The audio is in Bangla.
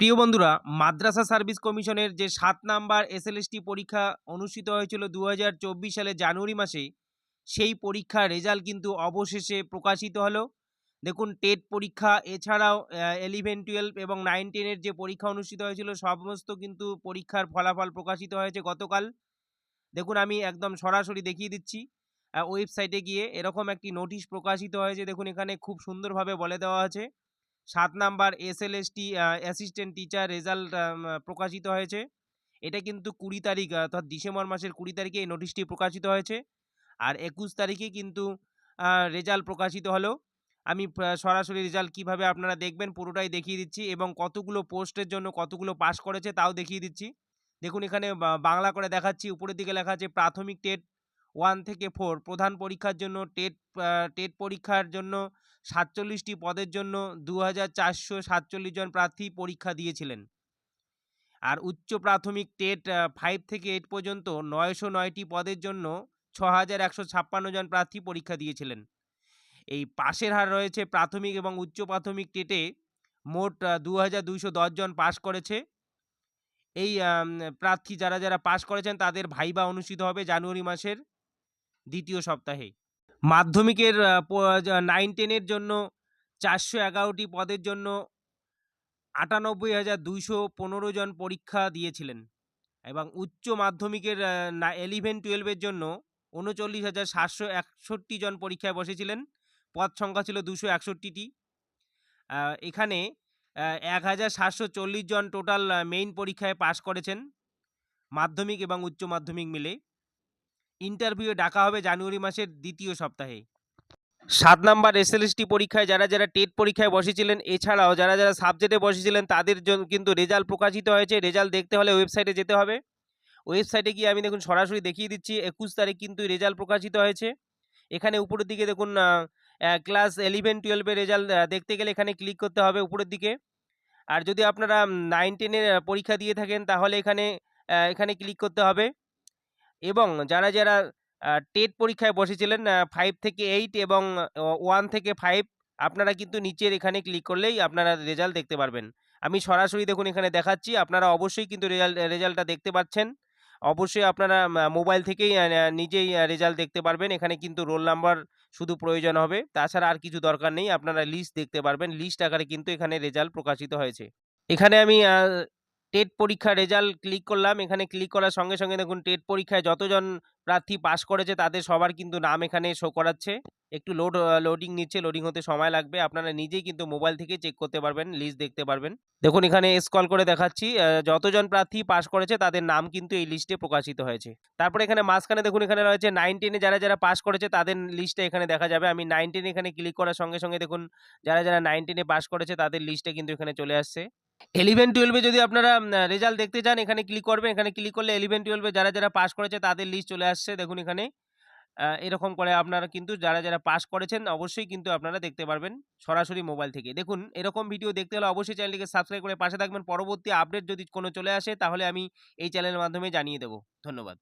প্রিয় বন্ধুরা, মাদ্রাসা সার্ভিস কমিশনের যে সাত নাম্বার এসএলএসটি পরীক্ষা অনুষ্ঠিত হয়েছিল দু সালে জানুয়ারি মাসে, সেই পরীক্ষার রেজাল্ট কিন্তু অবশেষে প্রকাশিত হলো। দেখুন, টেট পরীক্ষা, এছাড়াও এলিভেন টুয়েলভ এবং নাইন টেনের যে পরীক্ষা অনুষ্ঠিত হয়েছিল, সমস্ত কিন্তু পরীক্ষার ফলাফল প্রকাশিত হয়েছে গতকাল। দেখুন, আমি একদম সরাসরি দেখিয়ে দিচ্ছি ওয়েবসাইটে গিয়ে এরকম একটি নোটিশ প্রকাশিত হয়েছে। দেখুন, এখানে খুব সুন্দরভাবে বলে দেওয়া আছে। সাত number SLST assistant teacher result প্রকাশিত হয়েছে। এটা কিন্তু কুড়ি তারিখ, অর্থাৎ ডিসেম্বর মাসের কুড়ি তারিখে এই নোটিশটি প্রকাশিত হয়েছে। আর একুশ তারিখে কিন্তু রেজাল্ট প্রকাশিত হলো। আমি সরাসরি রেজাল্ট কীভাবে আপনারা দেখবেন পুরোটাই দেখিয়ে দিচ্ছি এবং কতগুলো পোস্টের জন্য কতগুলো পাস করেছে তাও দেখিয়ে দিচ্ছি। দেখুন এখানে বাংলা করে দেখাচ্ছি, উপরের দিকে লেখা আছে প্রাথমিক টেট ওয়ান থেকে ফোর প্রধান পরীক্ষার জন্য, টেট টেট পরীক্ষার জন্য সাতচল্লিশটি পদের জন্য দু হাজার চারশো সাতচল্লিশ জন প্রার্থী পরীক্ষা দিয়েছিলেন। আর উচ্চ প্রাথমিক টেট ফাইভ থেকে এইট পর্যন্ত নয়শো নয়টি পদের জন্য ছ হাজার একশো ছাপ্পান্ন জন প্রার্থী পরীক্ষা দিয়েছিলেন। এই পাশের হার রয়েছে প্রাথমিক এবং উচ্চ প্রাথমিক টেটে মোট দু হাজার দুইশো জন পাশ করেছে। এই প্রার্থী যারা যারা পাশ করেছেন তাদের ভাইবা অনুষ্ঠিত হবে জানুয়ারি মাসের দ্বিতীয় সপ্তাহে। মাধ্যমিকের নাইন টেনের জন্য চারশো এগারোটি পদের জন্য আটানব্বই হাজার দুইশো পনেরো জন পরীক্ষা দিয়েছিলেন এবং উচ্চ মাধ্যমিকের এলিভেন টুয়েলভের জন্য উনচল্লিশ হাজার সাতশো একষট্টি জন পরীক্ষায় বসেছিলেন। পদ সংখ্যা ছিল দুশো একষট্টিটি। এখানে এক হাজার সাতশো চল্লিশ জন টোটাল মেইন পরীক্ষায় পাশ করেছেন মাধ্যমিক এবং উচ্চ মাধ্যমিক মিলে। ইন্টারভিউ ডাকা হবে জানুয়ারি মাসের দ্বিতীয় সপ্তাহে। সাত নাম্বার এসএলএসটি পরীক্ষায় যারা যারা টেট পরীক্ষায় বসেছিলেন, এছাড়াও যারা যারা সাবজেক্টে বসেছিলেন, তাদের জন্য কিন্তু রেজাল্ট প্রকাশিত হয়েছে। রেজাল্ট দেখতে হলে ওয়েবসাইটে যেতে হবে। ওয়েবসাইটে গিয়ে আমি দেখুন সরাসরি দেখিয়ে দিচ্ছি, একুশ তারিখ কিন্তু রেজাল্ট প্রকাশিত হয়েছে। এখানে উপরের দিকে দেখুন ক্লাস এলিভেন টুয়েলভের রেজাল্ট দেখতে গেলে এখানে ক্লিক করতে হবে উপরের দিকে। আর যদি আপনারা নাইন টেনের পরীক্ষা দিয়ে থাকেন, তাহলে এখানে এখানে ক্লিক করতে হবে। এবং যারা যারা টেট পরীক্ষায় বসেছিলেন ফাইভ থেকে এইট এবং ওয়ান থেকে ফাইভ আপনারা কিন্তু নিচের এখানে ক্লিক করলেই আপনারা রেজাল্ট দেখতে পারবেন। আমি সরাসরি দেখুন এখানে দেখাচ্ছি, আপনারা অবশ্যই কিন্তু রেজাল্ট রেজাল্টটা দেখতে পাচ্ছেন। অবশ্যই আপনারা মোবাইল থেকেই নিজেই রেজাল্ট দেখতে পারবেন। এখানে কিন্তু রোল নাম্বার শুধু প্রয়োজন হবে। তাছাড়া আর কিছু দরকার নেই, আপনারা লিস্ট দেখতে পারবেন। লিস্ট আকারে কিন্তু এখানে রেজাল্ট প্রকাশিত হয়েছে। এখানে আমি টেট পরীক্ষা রেজাল্ট ক্লিক করলাম। এখানে ক্লিক করার সঙ্গে সঙ্গে দেখুন টেট পরীক্ষায় যতজন প্রার্থী পাশ করেছে তাদের সবার কিন্তু নাম এখানে শো করাচ্ছে। একটু লোড, লোডিং নিচ্ছে, লোডিং হতে সময় লাগবে। আপনারা নিজেই কিন্তু মোবাইল থেকে চেক করতে পারবেন, লিস্ট দেখতে পারবেন। দেখুন এখানে স্কল করে দেখাচ্ছি যতজন প্রার্থী পাশ করেছে তাদের নাম কিন্তু এই লিস্টে প্রকাশিত হয়েছে। তারপরে এখানে মাঝখানে দেখুন এখানে রয়েছে নাইন টেনে যারা যারা পাশ করেছে তাদের লিস্টে এখানে দেখা যাবে। আমি নাইন টেনে এখানে ক্লিক করার সঙ্গে সঙ্গে দেখুন, যারা যারা নাইন টেনে পাশ করেছে তাদের লিস্টে কিন্তু এখানে চলে আসছে। এলিভেন টুয়েলভে যদি আপনারা রেজাল্ট দেখতে চান, এখানে ক্লিক করবেন এখানে ক্লিক করলে ইলেভেন টুয়েলভে যারা যারা পাস করেছে, তাদের লিস্ট চলে আসছে। দেখুন এখানে এরকম করে আপনারা কিন্তু যারা যারা পাস করেছেন, অবশ্যই কিন্তু আপনারা দেখতে পারবেন সরাসরি মোবাইল থেকে। দেখুন, এরকম ভিডিও দেখতে হলে অবশ্যই চ্যানেলটিকে সাবস্ক্রাইব করে পাশে থাকবেন। পরবর্তী আপডেট যদি কোনো চলে আসে, তাহলে আমি এই চ্যানেলের মাধ্যমে জানিয়ে দেবো। ধন্যবাদ।